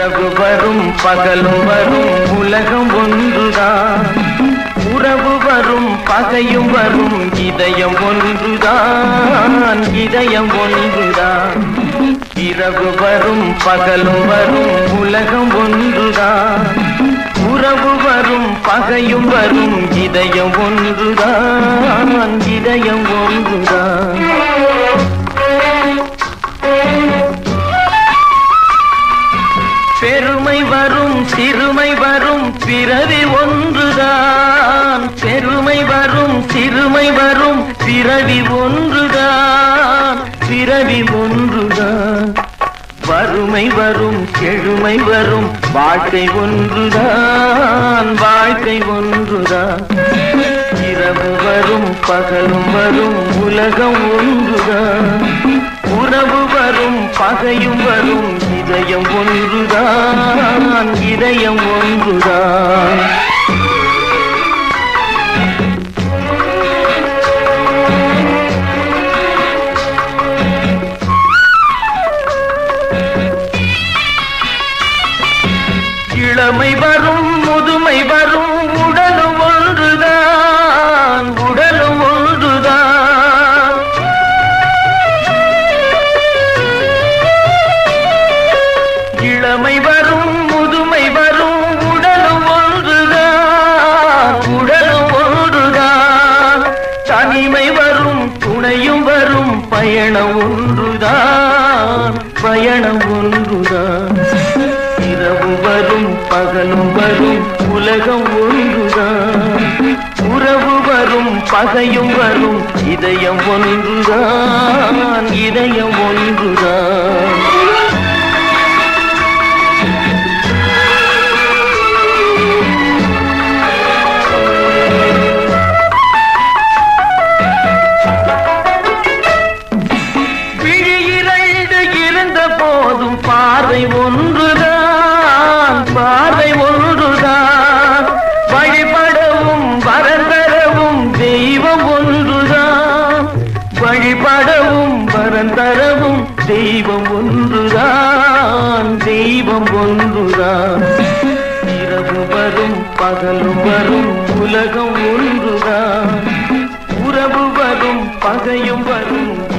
இரவு வரும் பகலும் வரும் உலகம் ஒன்றுதான். உறவு வரும் பகையும் வரும் இதயம் ஒன்றுதான் இதயம் ஒன்றுதான். இரவு வரும் பகலும் வரும் உலகம் ஒன்றுதான். உறவு வரும் பகையும் வரும் இதயம் ஒன்றுதான் இதயம் ஒன்றுதான். சிறுமை வரும் பிறவி ஒன்றுதான். பெருமை வரும் சிறுமை வரும் பிறவி ஒன்றுதான். பிறவி ஒன்றுதான். வறுமை வரும் கெழுமை வரும் வாழ்க்கை ஒன்றுதான். வாழ்க்கை ஒன்றுதான். இரவு வரும் பகலும் வரும் உலகம் ஒன்றுதான். நான் இதயம் ஒன்றுதான் இளமை வரும் முதுமை வரும் உடலும் ஒன்றுதான் உடலும் ஒன்றுதான் இளமை வரும் பயணம் ஒன்றுதான் பயணம் ஒன்றுதான். இரவு வரும் பகலும் வரும் உலகம் ஒன்றுதான். உறவு வரும் பகையும் வரும் இதயம் ஒன்றுதான் இதயம் ஒன்றுதான். பாதை ஒன்றுதான் பாதை ஒன்றுதான். வழிபடவும் வரந்தரவும் தெய்வம் ஒன்றுதான். வழிபடவும் வரந்தரவும் தெய்வம் ஒன்றுதான் தெய்வம் ஒன்றுதான். இரவு வரும் பகலும் வரும் உலகம் ஒன்றுதான். உறவு வரும் பகையும் வரும்